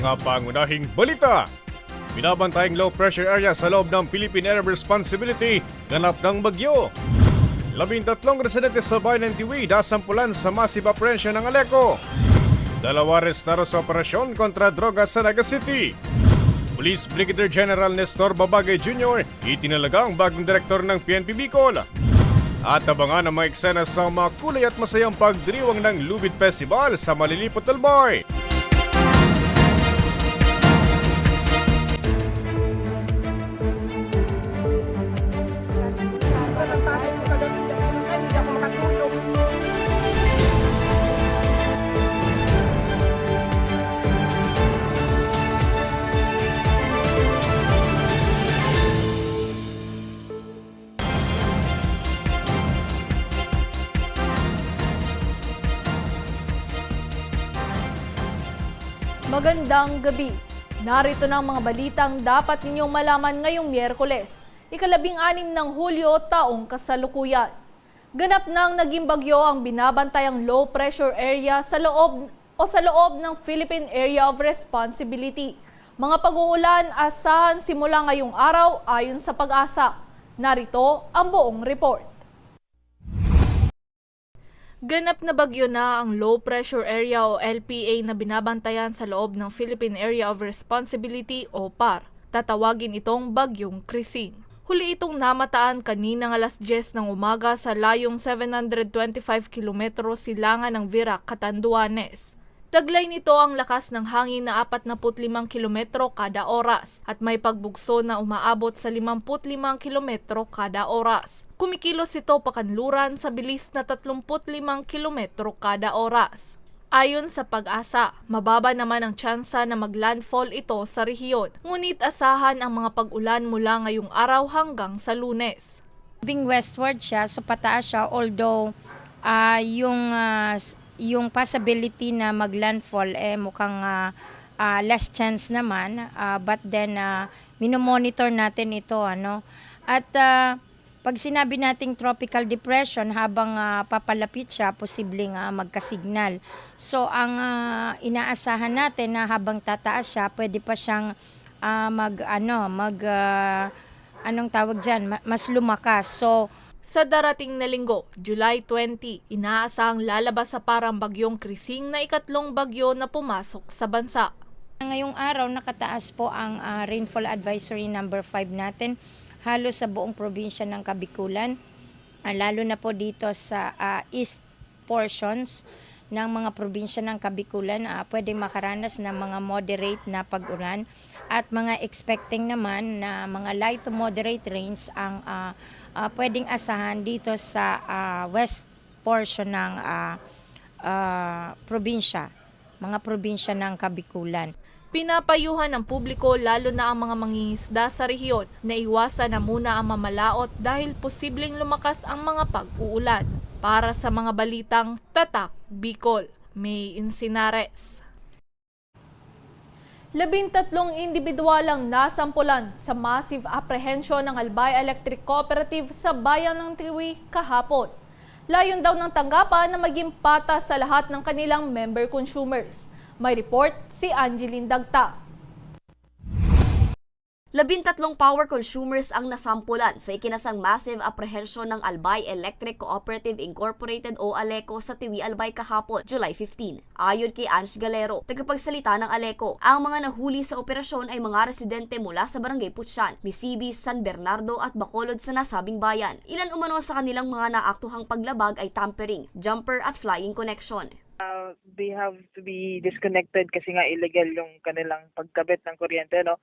mga pangunahing balita. Binabantayang low pressure area sa loob ng Philippine of Responsibility ganap ng bagyo. Labintatlong residente sa bayan ng Tiwi dasampulan sa massive operation ng Aleco. Dalawa restaro sa operasyon kontra droga sa Naga City. Police Brigadier General Nestor Babagay Jr. itinalaga ang bagong direktor ng PNP Bicol. At abangan ang mga eksena sa mga kulay at masayang pagdiriwang ng Lubid Festival sa Malilipot Albay. Magandang gabi. Narito na ang mga balitang dapat ninyong malaman ngayong Miyerkules, ikalabing anim ng Hulyo taong kasalukuyan. Ganap nang naging bagyo ang binabantayang low pressure area sa loob o sa loob ng Philippine Area of Responsibility. Mga pag-uulan asahan simula ngayong araw ayon sa pag-asa. Narito ang buong report. Ganap na bagyo na ang low pressure area o LPA na binabantayan sa loob ng Philippine Area of Responsibility o PAR. Tatawagin itong bagyong Krising. Huli itong namataan kaninang alas 10 ng umaga sa layong 725 kilometro silangan ng Virac, Catanduanes. Taglay nito ang lakas ng hangin na 45 kilometro kada oras at may pagbugso na umaabot sa 55 kilometro kada oras. Kumikilos ito pakanluran sa bilis na 35 kilometro kada oras. Ayon sa pag-asa, mababa naman ang tsansa na maglandfall ito sa rehiyon, ngunit asahan ang mga pag-ulan mula ngayong araw hanggang sa lunes. Moving westward siya, so pataas siya, although ah, yung, s- yung possibility na maglandfall eh mukhang ah, ah, less chance naman, ah, but then uh, minomonitor natin ito. ano At ah, pag sinabi nating tropical depression, habang ah, papalapit siya, posibleng ah, magkasignal. So ang ah, inaasahan natin na habang tataas siya, pwede pa siyang ah, mag, ano, mag, ah, anong tawag dyan, ma- mas lumakas. So, Sa darating na linggo, July 20, inaasahang lalabas sa parang bagyong Krising na ikatlong bagyo na pumasok sa bansa. ngayong araw nakataas po ang ah, rainfall advisory number 5 natin halos sa buong probinsya ng Kabikulan. Ah, lalo na po dito sa ah, east portions ng mga probinsya ng Kabikulan, ah, pwedeng makaranas ng mga moderate na pag-ulan at mga expecting naman na mga light to moderate rains ang ah, ah, pwedeng asahan dito sa ah, west portion ng ah, ah, probinsya, mga probinsya ng Kabikulan. Pinapayuhan ng publiko lalo na ang mga mangingisda sa rehiyon na iwasan na muna ang mamalaot dahil posibleng lumakas ang mga pag-uulan. Para sa mga balitang Tatak Bicol, May Insinares. Labintatlong individual ang nasampulan sa massive apprehension ng Albay Electric Cooperative sa bayan ng Tiwi kahapon. Layon daw ng tanggapan na maging patas sa lahat ng kanilang member consumers. May report si Angeline Dagta. Labintatlong power consumers ang nasampulan sa ikinasang massive apprehension ng Albay Electric Cooperative Incorporated o ALECO sa Tiwi Albay kahapon, July 15. Ayon kay Ange Galero, tagapagsalita ng ALECO, ang mga nahuli sa operasyon ay mga residente mula sa Barangay Putsyan, Misibis, San Bernardo at Bacolod sa nasabing bayan. Ilan umano sa kanilang mga naaktuhang paglabag ay tampering, jumper at flying connection. uh, they have to be disconnected kasi nga illegal yung kanilang pagkabit ng kuryente, no?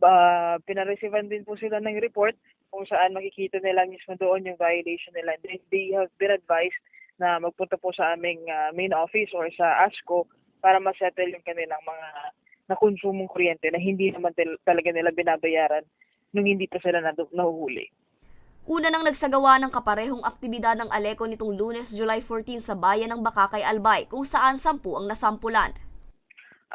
Uh, pinareceivean din po sila ng report kung saan makikita nila mismo doon yung violation nila. They, they have been advised na magpunta po sa aming uh, main office or sa ASCO para masettle yung kanilang mga nakonsumong kuryente na hindi naman talaga nila binabayaran nung hindi pa sila nahuhuli. Una nang nagsagawa ng kaparehong aktibidad ng ALECO nitong lunes, July 14 sa bayan ng Bakakay, Albay, kung saan sampu ang nasampulan.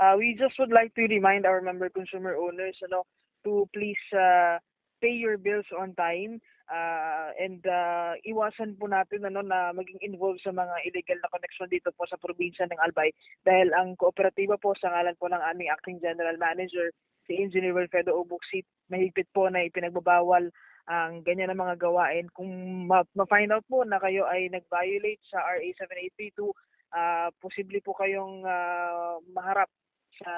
Uh, we just would like to remind our member consumer owners ano, to please uh, pay your bills on time. Ah, and ah, iwasan po natin ano na maging involved sa mga illegal na connection dito po sa probinsya ng Albay. Dahil ang kooperatiba po sa ngalan po ng aming acting general manager si Engineer Wilfredo Obuksit mahigpit po na ipinagbabawal ang ganyan na mga gawain. Kung ma- ma-find out po na kayo ay nag-violate sa RA 7832 ah posible po kayong ah, maharap sa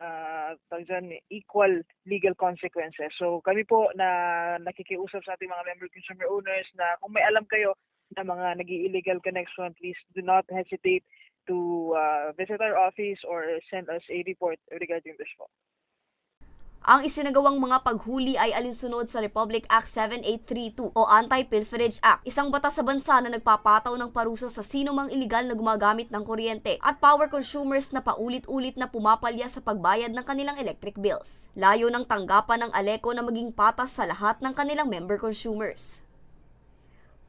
uh, dyan, equal legal consequences. So kami po na nakikiusap sa ating mga member consumer owners na kung may alam kayo na mga nag illegal connection, please do not hesitate to uh, visit our office or send us a report regarding this po. Ang isinagawang mga paghuli ay alinsunod sa Republic Act 7832 o Anti-Pilferage Act, isang batas sa bansa na nagpapataw ng parusa sa sino mang iligal na gumagamit ng kuryente at power consumers na paulit-ulit na pumapalya sa pagbayad ng kanilang electric bills. Layo ng tanggapan ng ALECO na maging patas sa lahat ng kanilang member consumers.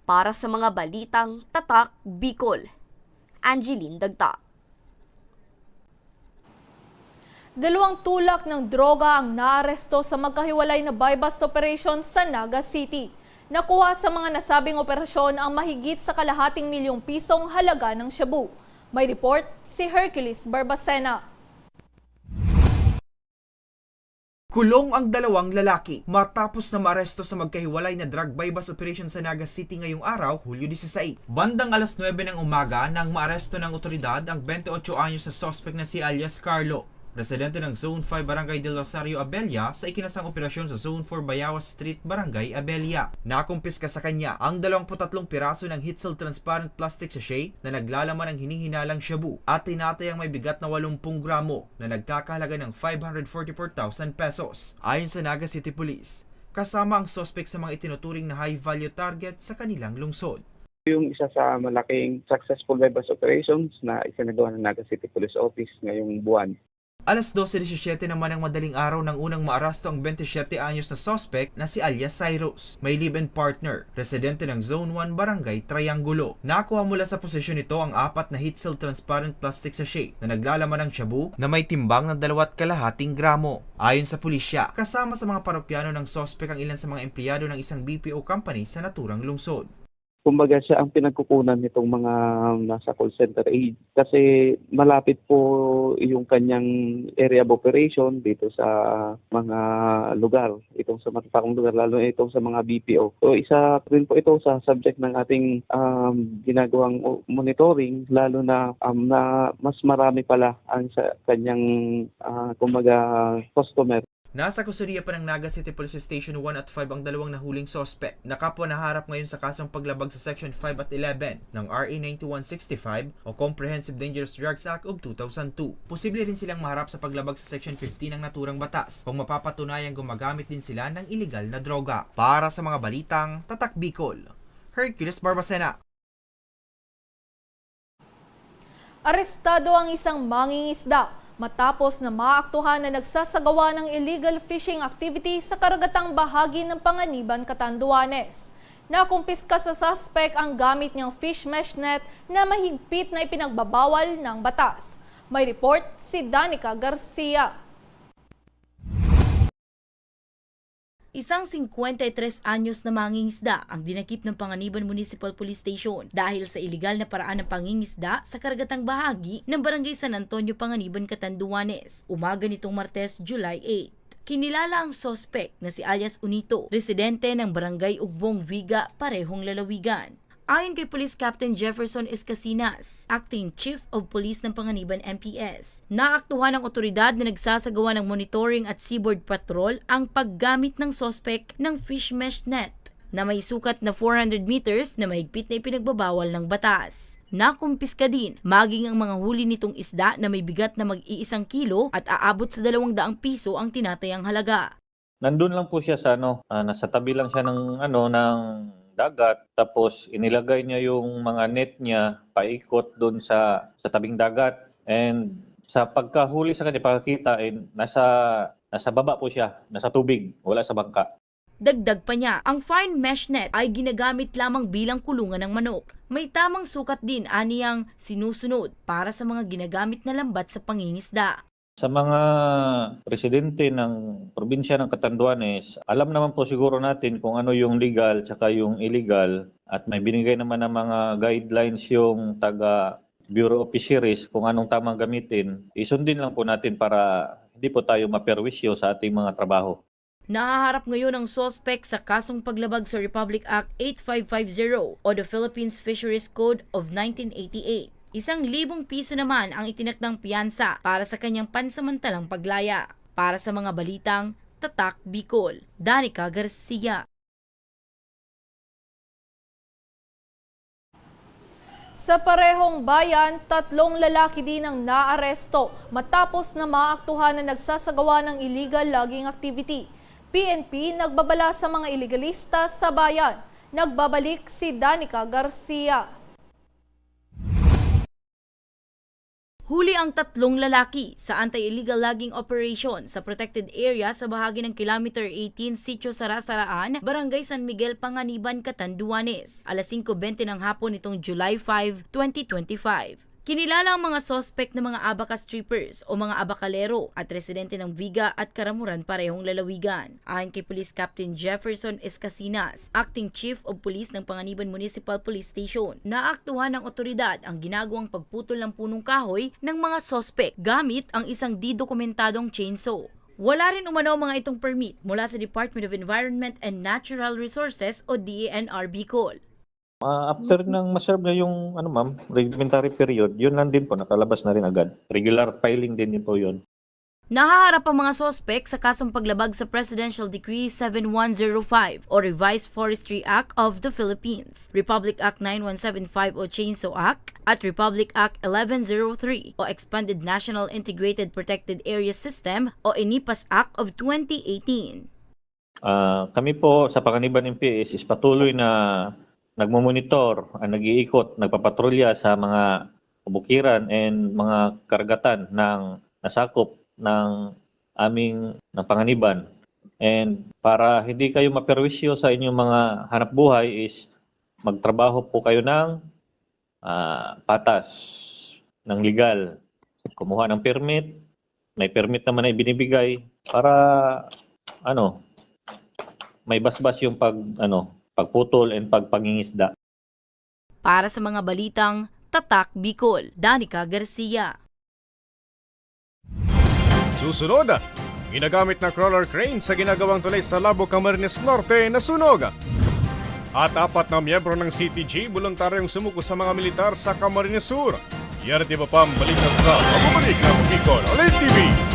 Para sa mga balitang Tatak Bicol, Angeline Dagta. Dalawang tulak ng droga ang naaresto sa magkahiwalay na buy-bust operation sa Naga City. Nakuha sa mga nasabing operasyon ang mahigit sa kalahating milyong pisong halaga ng shabu. May report si Hercules Barbacena. Kulong ang dalawang lalaki matapos na maaresto sa magkahiwalay na drug buy-bust operation sa Naga City ngayong araw, Hulyo 16. Bandang alas 9 ng umaga nang maaresto ng otoridad ang 28 anyos na suspect na si alias Carlo. Residente ng Zone 5 Barangay del Rosario, Abella sa ikinasang operasyon sa Zone 4 Bayawas Street, Barangay Abella. Nakumpiska sa kanya ang 23 piraso ng Hitzel transparent plastic sachet na naglalaman ng hinihinalang shabu at tinatayang may bigat na 80 gramo na nagkakahalaga ng 544,000 pesos. Ayon sa Naga City Police, kasama ang suspect sa mga itinuturing na high-value target sa kanilang lungsod. yung isa sa malaking successful bypass operations na isinagawa ng Naga City Police Office ngayong buwan. Alas 12.17 naman ng madaling araw nang unang maarasto ang 27 anyos na suspect na si alias Cyrus. May live-in partner, residente ng Zone 1 Barangay Triangulo. Nakuha mula sa posisyon nito ang apat na heat seal transparent plastic sachet na naglalaman ng shabu na may timbang ng dalawat kalahating gramo. Ayon sa pulisya, kasama sa mga parokyano ng suspect ang ilan sa mga empleyado ng isang BPO company sa naturang lungsod. Kumbaga siya ang pinagkukunan nitong mga nasa call center aid kasi malapit po yung kanyang area of operation dito sa mga lugar, itong sa matatakong lugar, lalo na itong sa mga BPO. So isa rin po ito sa subject ng ating um, ginagawang monitoring, lalo na, um, na mas marami pala ang sa kanyang ah, kumbaga customer Nasa kustudiya pa ng Naga City Police Station 1 at 5 ang dalawang nahuling sospek na kapwa naharap ngayon sa kasong paglabag sa Section 5 at 11 ng RA 9165 o Comprehensive Dangerous Drugs Act of 2002. Posible rin silang maharap sa paglabag sa Section 15 ng naturang batas kung mapapatunayang gumagamit din sila ng illegal na droga. Para sa mga balitang Tatak Bicol, Hercules Barbacena. Arestado ang isang mangingisda matapos na maaktuhan na nagsasagawa ng illegal fishing activity sa karagatang bahagi ng Panganiban, Catanduanes. Nakumpiska sa suspect ang gamit niyang fish mesh net na mahigpit na ipinagbabawal ng batas. May report si Danica Garcia. Isang 53 anyos na mangingisda ang dinakip ng Panganiban Municipal Police Station dahil sa ilegal na paraan ng pangingisda sa karagatang bahagi ng Barangay San Antonio, Panganiban, Catanduanes. Umaga nitong Martes, July 8. Kinilala ang sospek na si alias Unito, residente ng Barangay Ugbong Viga, parehong lalawigan. Ayon kay Police Captain Jefferson Escasinas, Acting Chief of Police ng Panganiban MPS, naaktuhan ng otoridad na nagsasagawa ng monitoring at seaboard patrol ang paggamit ng sospek ng fish mesh net na may sukat na 400 meters na mahigpit na ipinagbabawal ng batas. Nakumpiska din maging ang mga huli nitong isda na may bigat na mag-iisang kilo at aabot sa 200 piso ang tinatayang halaga. nandun lang po siya sa ano, ah, nasa tabi lang siya ng ano ng dagat tapos inilagay niya yung mga net niya paikot doon sa sa tabing dagat and sa pagkahuli sa kanya pagkakita eh, nasa nasa baba po siya, nasa tubig, wala sa bangka. Dagdag pa niya, ang fine mesh net ay ginagamit lamang bilang kulungan ng manok. May tamang sukat din aniyang sinusunod para sa mga ginagamit na lambat sa pangingisda. Sa mga residente ng probinsya ng Catanduanes, alam naman po siguro natin kung ano yung legal tsaka yung illegal at may binigay naman ng mga guidelines yung taga Bureau of Fisheries kung anong tamang gamitin. Isundin lang po natin para hindi po tayo maperwisyo sa ating mga trabaho. Nahaharap ngayon ang sospek sa kasong paglabag sa Republic Act 8550 o the Philippines Fisheries Code of 1988. Isang libong piso naman ang itinakdang piyansa para sa kanyang pansamantalang paglaya. Para sa mga balitang Tatak Bicol, Danica Garcia. Sa parehong bayan, tatlong lalaki din ang naaresto matapos na maaktuhan na nagsasagawa ng illegal logging activity. PNP nagbabala sa mga illegalista sa bayan. Nagbabalik si Danica Garcia. Huli ang tatlong lalaki sa anti-illegal logging operation sa protected area sa bahagi ng Kilometer 18 Sitio Sarasaraan, Barangay San Miguel, Panganiban, Catanduanes, alas 5.20 ng hapon nitong July 5, 2025. Kinilala ang mga suspect na mga abaka strippers o mga abakalero at residente ng Viga at Karamuran parehong lalawigan. Ayon kay Police Captain Jefferson Escasinas, Acting Chief of Police ng Panganiban Municipal Police Station, naaktuhan ng otoridad ang ginagawang pagputol ng punong kahoy ng mga suspect gamit ang isang di-dokumentadong chainsaw. Wala rin umano mga itong permit mula sa Department of Environment and Natural Resources o DENR Bicol. Ah, after nang maserve na yung ano ma'am, reglementary period, yun lang din po nakalabas na rin agad. Regular filing din po yun. Nahaharap ang mga sospek sa kasong paglabag sa Presidential Decree 7105 o Revised Forestry Act of the Philippines, Republic Act 9175 o Chainsaw Act, at Republic Act 1103 o Expanded National Integrated Protected Area System o INIPAS Act of 2018. Ah, kami po sa Panganiban MPS is patuloy na nagmomonitor, uh, nag-iikot, nagpapatrolya sa mga kabukiran and mga karagatan ng nasakop ng aming ng Panganiban. And para hindi kayo maperwisyo sa inyong mga hanap buhay is magtrabaho po kayo ng ah, patas, ng legal. Kumuha ng permit, may permit naman na ibinibigay para ano, may basbas yung pag ano, pagputol and pagpangingisda. Para sa mga balitang Tatak Bicol, Danica Garcia. Susunod, ginagamit na crawler crane sa ginagawang tulay sa Labo Camarines Norte na sunog. At apat na miyembro ng CTG voluntaryong sumuko sa mga militar sa Camarines Sur. Yan at iba pang balita sa Pababalik ng Bicol Ulit TV.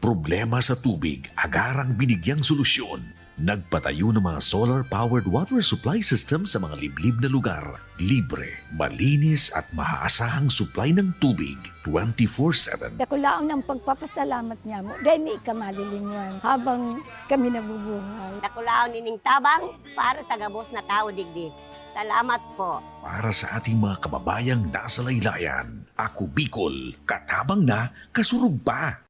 Problema sa tubig, agarang binigyang solusyon. Nagpatayo ng mga solar-powered water supply system sa mga liblib na lugar. Libre, malinis at maaasahang supply ng tubig 24-7. Ako lang ng pagpapasalamat niya mo. Dahil may ikamalilinwan habang kami nabubuhay. Nakulaon nining tabang para sa gabos na tao digdi. Salamat po. Para sa ating mga kababayang nasa laylayan, ako Bicol, katabang na, kasurog pa.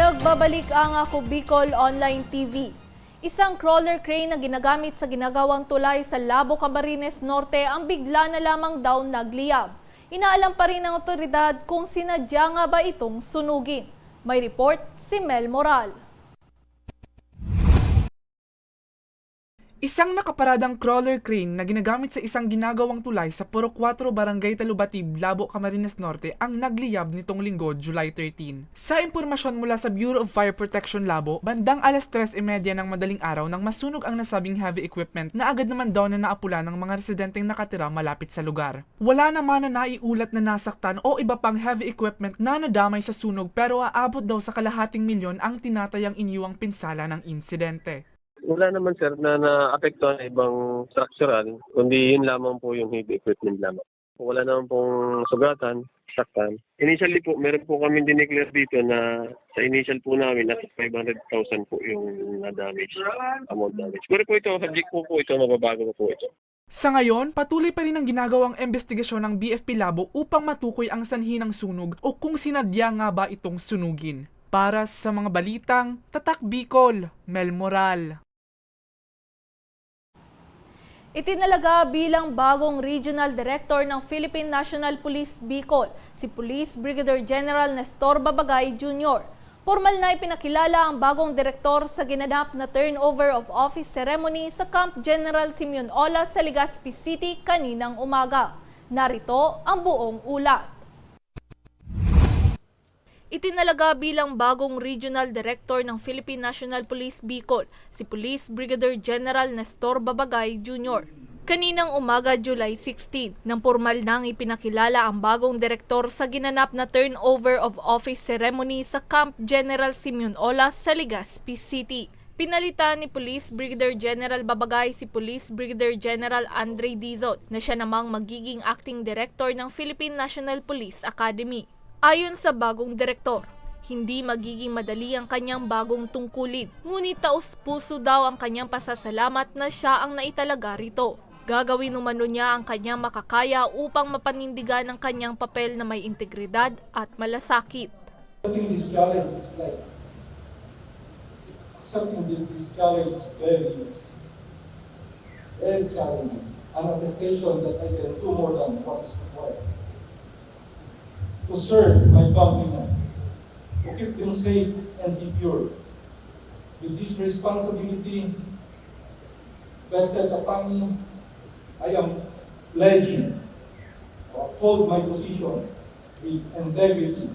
Nagbabalik ang Ako Bicol Online TV. Isang crawler crane na ginagamit sa ginagawang tulay sa Labo Camarines Norte ang bigla na lamang daw nagliyab. Inaalam pa rin ng otoridad kung sinadya nga ba itong sunugin. May report si Mel Moral. Isang nakaparadang crawler crane na ginagamit sa isang ginagawang tulay sa Puro 4 Barangay Talubatib, Labo, Camarines Norte ang nagliyab nitong linggo, July 13. Sa impormasyon mula sa Bureau of Fire Protection Labo, bandang alas 3.30 ng madaling araw nang masunog ang nasabing heavy equipment na agad naman daw na naapula ng mga residenteng nakatira malapit sa lugar. Wala naman na naiulat na nasaktan o iba pang heavy equipment na nadamay sa sunog pero aabot daw sa kalahating milyon ang tinatayang iniwang pinsala ng insidente. Wala naman sir na naapektuhan na ibang structural, kundi yun lamang po yung heavy equipment lamang. Wala naman pong sugatan, saktan. Initially po, meron po kami dineclare dito na sa initial po namin, nasa 500,000 po yung na-damage, amount damage. Pero po ito, subject po po ito, mababago po ito. Sa ngayon, patuloy pa rin ang ginagawang investigasyon ng BFP Labo upang matukoy ang sanhi ng sunog o kung sinadya nga ba itong sunugin. Para sa mga balitang, Tatak Bicol, Mel Moral. Itinalaga bilang bagong Regional Director ng Philippine National Police Bicol, si Police Brigadier General Nestor Babagay Jr. Formal na ipinakilala ang bagong direktor sa ginanap na turnover of office ceremony sa Camp General Simeon Ola sa Legazpi City kaninang umaga. Narito ang buong ulat. Itinalaga bilang bagong Regional Director ng Philippine National Police Bicol si Police Brigadier General Nestor Babagay Jr. Kaninang umaga July 16, nang formal nang ipinakilala ang bagong direktor sa ginanap na turnover of office ceremony sa Camp General Simeon Ola sa Legazpi City. Pinalitan ni Police Brigadier General Babagay si Police Brigadier General Andre Dizot na siya namang magiging acting director ng Philippine National Police Academy. Ayon sa bagong direktor, hindi magiging madali ang kanyang bagong tungkulin, ngunit taus-puso daw ang kanyang pasasalamat na siya ang naitalaga rito. Gagawin umano niya ang kanyang makakaya upang mapanindigan ang kanyang papel na may integridad at malasakit. This challenge is like this, this challenge is very, very challenging. An attestation that I can do more than what is required. To serve my countrymen, to keep them safe and secure. With this responsibility vested upon me, I am pledging to uphold my position with integrity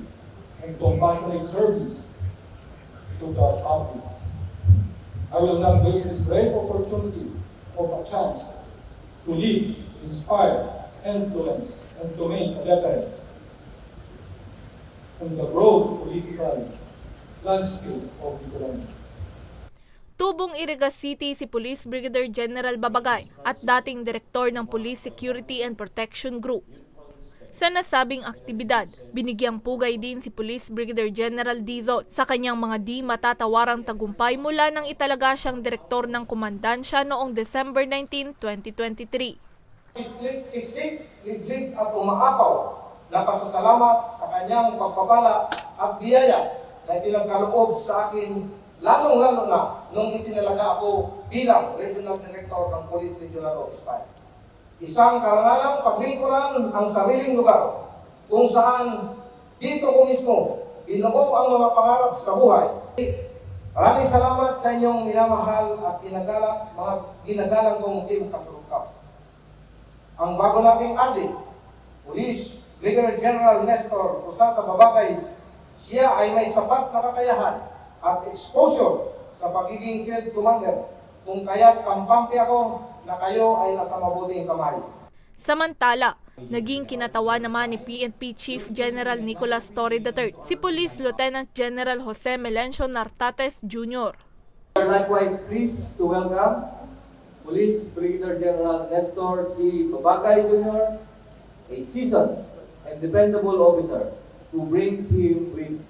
and compassionate service to the public. I will not waste this great opportunity of a chance to lead, inspire, influence, and to make a difference in the broad political landscape of the country. Tubong Iriga City si Police Brigadier General Babagay at dating direktor ng Police Security and Protection Group. Sa nasabing aktibidad, binigyang pugay din si Police Brigadier General Dizot sa kanyang mga di matatawarang tagumpay mula nang italaga siyang direktor ng komandansya noong December 19, 2023. Siksik, liglig at umaapaw na pasasalamat sa kanyang pagpapala at biyaya na pinagkaloob sa akin lalong-lalo na nung itinalaga ako bilang Regional Director ng Police Regional Office 5. Isang karangalang paglingkuran ang sariling lugar kung saan dito ko mismo binuo ang mga pangarap sa buhay. Maraming salamat sa inyong minamahal at ginagalang, mga ginagalang kong team kasurukap. Ang bago nating adik, Police Brigadier General Nestor Kusata Babakay, siya ay may sapat na kakayahan at exposure sa pagiging field commander kung kaya't kampante ako na kayo ay nasa mabuting kamay. Samantala, naging kinatawa naman ni PNP Chief General Nicolas Torre III si Police Lieutenant General Jose Melencio Nartates Jr. We are likewise pleased to welcome Police Brigadier General Nestor C. Babakay Jr., a seasoned and dependable officer who brings him with,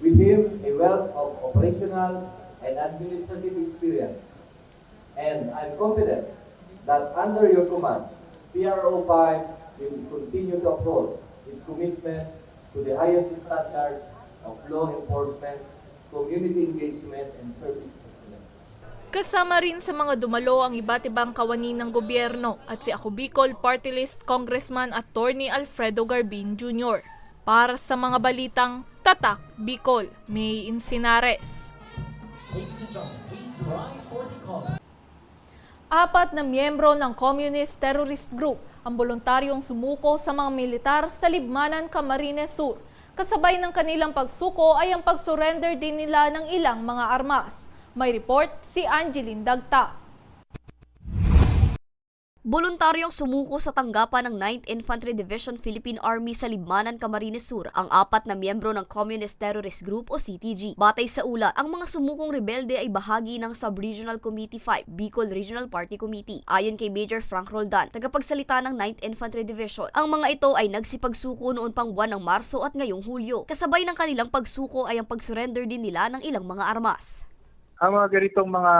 with him a wealth of operational and administrative experience. And I'm confident that under your command, PRO 5 will continue to uphold its commitment to the highest standards of law enforcement, community engagement, and service. Kasama rin sa mga dumalo ang iba't ibang kawani ng gobyerno at si Ako Bicol Party List Congressman Attorney Alfredo Garbin Jr. Para sa mga balitang Tatak Bicol, May Insinares. Apat na miyembro ng Communist Terrorist Group ang voluntaryong sumuko sa mga militar sa Libmanan, Camarines Sur. Kasabay ng kanilang pagsuko ay ang pagsurrender din nila ng ilang mga armas. May report si Angeline Dagta. Voluntaryong sumuko sa tanggapan ng 9th Infantry Division Philippine Army sa Libmanan, Camarines Sur ang apat na miyembro ng Communist Terrorist Group o CTG. Batay sa ulat, ang mga sumukong rebelde ay bahagi ng Sub-Regional Committee 5, Bicol Regional Party Committee. Ayon kay Major Frank Roldan, tagapagsalita ng 9th Infantry Division, ang mga ito ay nagsipagsuko noon pang buwan ng Marso at ngayong Hulyo. Kasabay ng kanilang pagsuko ay ang pag-surrender din nila ng ilang mga armas. Ang mga ganitong mga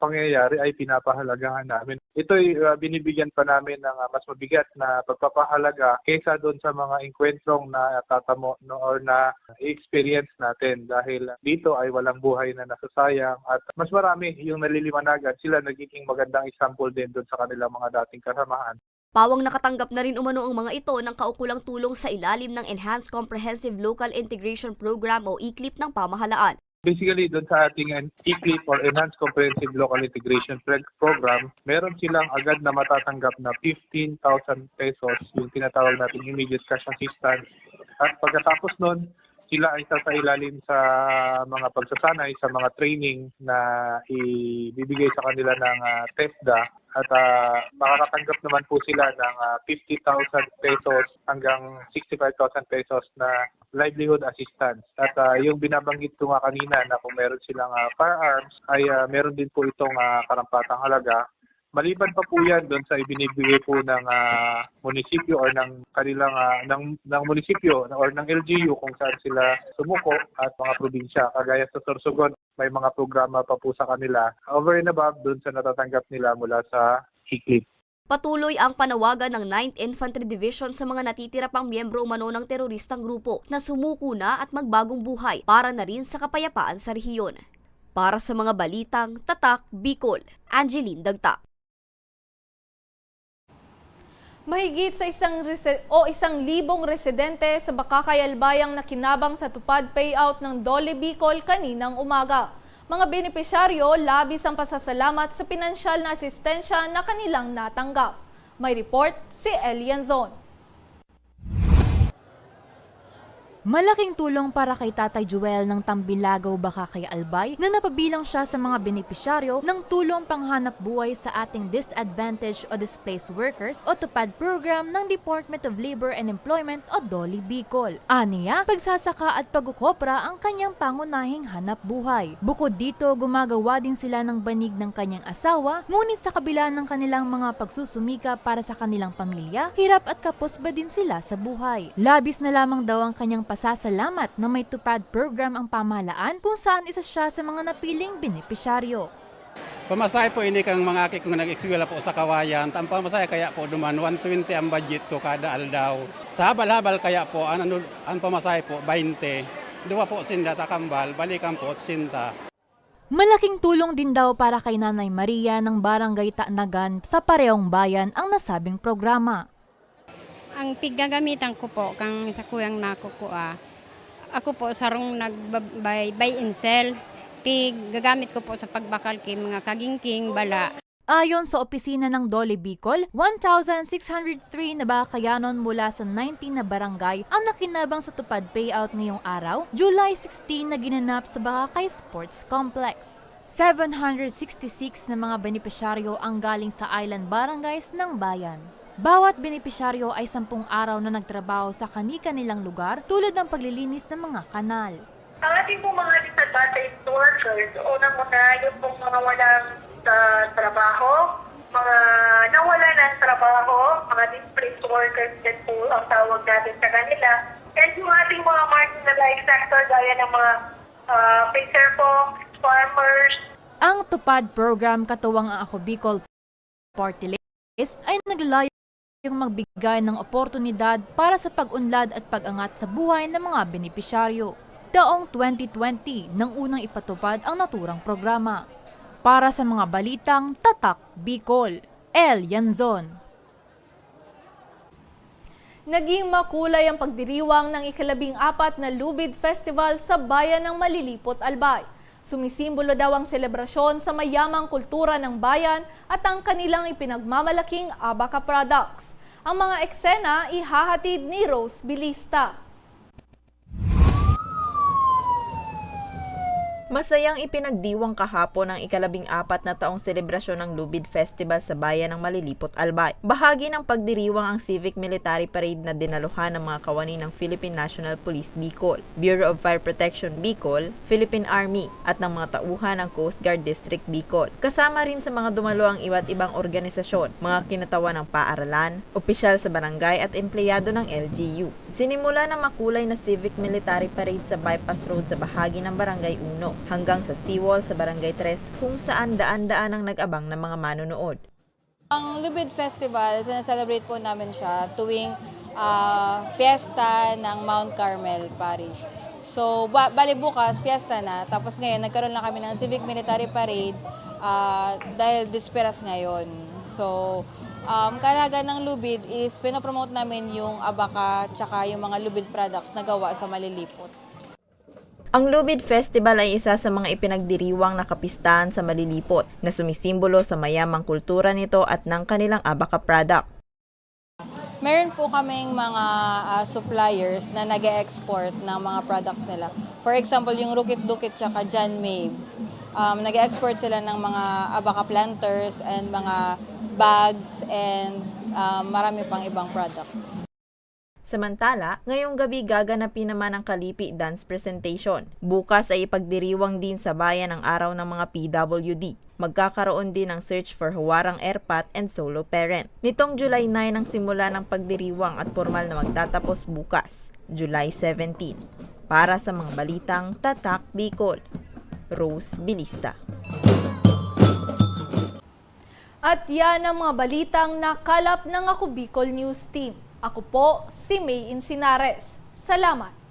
pangyayari ay pinapahalagahan namin. Ito ay uh, binibigyan pa namin ng uh, mas mabigat na pagpapahalaga kaysa doon sa mga engkwentrong na tatamo no, or na experience natin dahil dito ay walang buhay na nasasayang at mas marami yung naliliwanagan. Sila nagiging magandang example din doon sa kanilang mga dating kasamahan. Pawang nakatanggap na rin umano ang mga ito ng kaukulang tulong sa ilalim ng Enhanced Comprehensive Local Integration Program o ECLIP ng pamahalaan. Basically, doon sa ating ECLIP or Enhanced Comprehensive Local Integration Program, meron silang agad na matatanggap na 15,000 pesos, yung tinatawag natin immediate cash assistance. At pagkatapos nun, sila ay sasailalim sa mga pagsasanay, sa mga training na ibibigay sa kanila ng ah, TESDA at ah, makakatanggap naman po sila ng ah, 50,000 pesos hanggang 65,000 pesos na livelihood assistance. At ah, yung binabanggit ko nga kanina na kung meron silang ah, firearms ay ah, meron din po itong ah, karampatang halaga. Maliban pa po yan doon sa ibinibigay po ng ah, munisipyo or ng kanilang ah, ng, ng munisipyo or ng LGU kung saan sila sumuko at mga probinsya. Kagaya sa Sorsogon, may mga programa pa po sa kanila over and above doon sa natatanggap nila mula sa HICLIP. Patuloy ang panawagan ng 9th Infantry Division sa mga natitira pang miyembro umano ng teroristang grupo na sumuko na at magbagong buhay para na rin sa kapayapaan sa rehiyon. Para sa mga balitang Tatak Bicol, Angeline Dagta. Mahigit sa isang o isang libong residente sa Bakakay Albayang na kinabang sa tupad payout ng Dole Bicol kaninang umaga. Mga benepisyaryo, labis ang pasasalamat sa pinansyal na asistensya na kanilang natanggap. May report si Elian Zon. Malaking tulong para kay Tatay Joel ng Tambilagaw Bakakay Albay na napabilang siya sa mga benepisyaryo ng tulong panghanap buhay sa ating Disadvantaged o Displaced Workers o TUPAD program ng Department of Labor and Employment o DOLI Bicol. Aniya, pagsasaka at pagkukopra ang kanyang pangunahing hanap buhay. Bukod dito, gumagawa din sila ng banig ng kanyang asawa, ngunit sa kabila ng kanilang mga pagsusumika para sa kanilang pamilya, hirap at kapos ba din sila sa buhay. Labis na lamang daw ang kanyang pasasalamat na may tupad program ang pamahalaan kung saan isa siya sa mga napiling benepisyaryo. Pamasahe po ini kang mga aki kung nag-eskwela po sa Kawayan. Ang pamasahe kaya po duman 120 ang budget ko kada aldaw. Sa habal-habal kaya po ang, ano, ang pamasahe po 20. Dua po sinda takambal, balikan po sinta. Malaking tulong din daw para kay Nanay Maria ng Barangay Taanagan sa parehong bayan ang nasabing programa. Ang tigagamitan ko po kang sa kuyang ah. Ako po sarong nagbay buy and sell. Tig gagamit ko po sa pagbakal kay mga kagingking bala. Ayon sa opisina ng Dole Bicol, 1,603 na bakayanon mula sa 19 na barangay ang nakinabang sa tupad payout ngayong araw, July 16 na ginanap sa Bakakay Sports Complex. 766 na mga benepisyaryo ang galing sa island barangays ng bayan. Bawat benepisyaryo ay sampung araw na nagtrabaho sa kani-kanilang lugar tulad ng paglilinis ng mga kanal. Ang ating pong mga disadvantaged workers, unang-una yung pong mga walang uh, trabaho, mga nawala ng trabaho, mga displaced workers din po ang tawag natin sa kanila. And yung ating mga marginalized sector gaya ng mga uh, fisher folks, farmers, Ang Tupad program katuwang ang Ako Bicol Party List ay naglalayong magbigay ng oportunidad para sa pag-unlad at pag-angat sa buhay ng mga benepisyaryo. Taong 2020 nang unang ipatupad ang naturang programa. Para sa mga balitang Tatak Bicol, El Yanzon. Naging makulay ang pagdiriwang ng ikalabing apat na Lubid Festival sa bayan ng Malilipot, Albay. Sumisimbolo daw ang selebrasyon sa mayamang kultura ng bayan at ang kanilang ipinagmamalaking Abaca products. Ang mga eksena ihahatid ni Rose Bilista. Masayang ipinagdiwang kahapon ang ikalabing apat na taong selebrasyon ng Lubid Festival sa bayan ng Malilipot, Albay. Bahagi ng pagdiriwang ang Civic Military Parade na dinaluhan ng mga kawani ng Philippine National Police Bicol, Bureau of Fire Protection Bicol, Philippine Army, at ng mga tauhan ng Coast Guard District Bicol. Kasama rin sa mga dumalo ang iba't ibang organisasyon, mga kinatawan ng paaralan, opisyal sa barangay at empleyado ng LGU. Sinimula ng makulay na Civic Military Parade sa bypass road sa bahagi ng Barangay 1 hanggang sa seawall sa Barangay 3 kung saan daan-daan ang nag-abang ng mga manonood. Ang Lubid Festival, sineselebrate po namin siya tuwing ah, fiesta ng Mount Carmel Parish. So, ba- bali bukas, fiesta na. Tapos ngayon, nagkaroon lang kami ng Civic Military Parade ah, dahil disperas ngayon. So, um, kalaga ng Lubid is pinopromote namin yung abaka tsaka yung mga Lubid products na gawa sa Malilipot. Ang Lubid Festival ay isa sa mga ipinagdiriwang na kapistahan sa Malilipot na sumisimbolo sa mayamang kultura nito at ng kanilang abaka product. Meron po kaming mga ah, suppliers na nag export ng mga products nila. For example, yung Rukit Dukit tsaka John Mabes. Um, nag export sila ng mga abaka planters and mga bags and um, marami pang ibang products. Samantala, ngayong gabi gaganapin naman ang Kalipi Dance Presentation. Bukas ay ipagdiriwang din sa bayan ang araw ng mga PWD. Magkakaroon din ng search for huwarang airpat and solo parent. Nitong July 9 ang simula ng pagdiriwang at formal na magtatapos bukas, July 17. Para sa mga balitang Tatak Bicol, Rose Bilista. At yan ang mga balitang nakalap ng Ako Bicol News Team. Ako po si May Insinares. Salamat!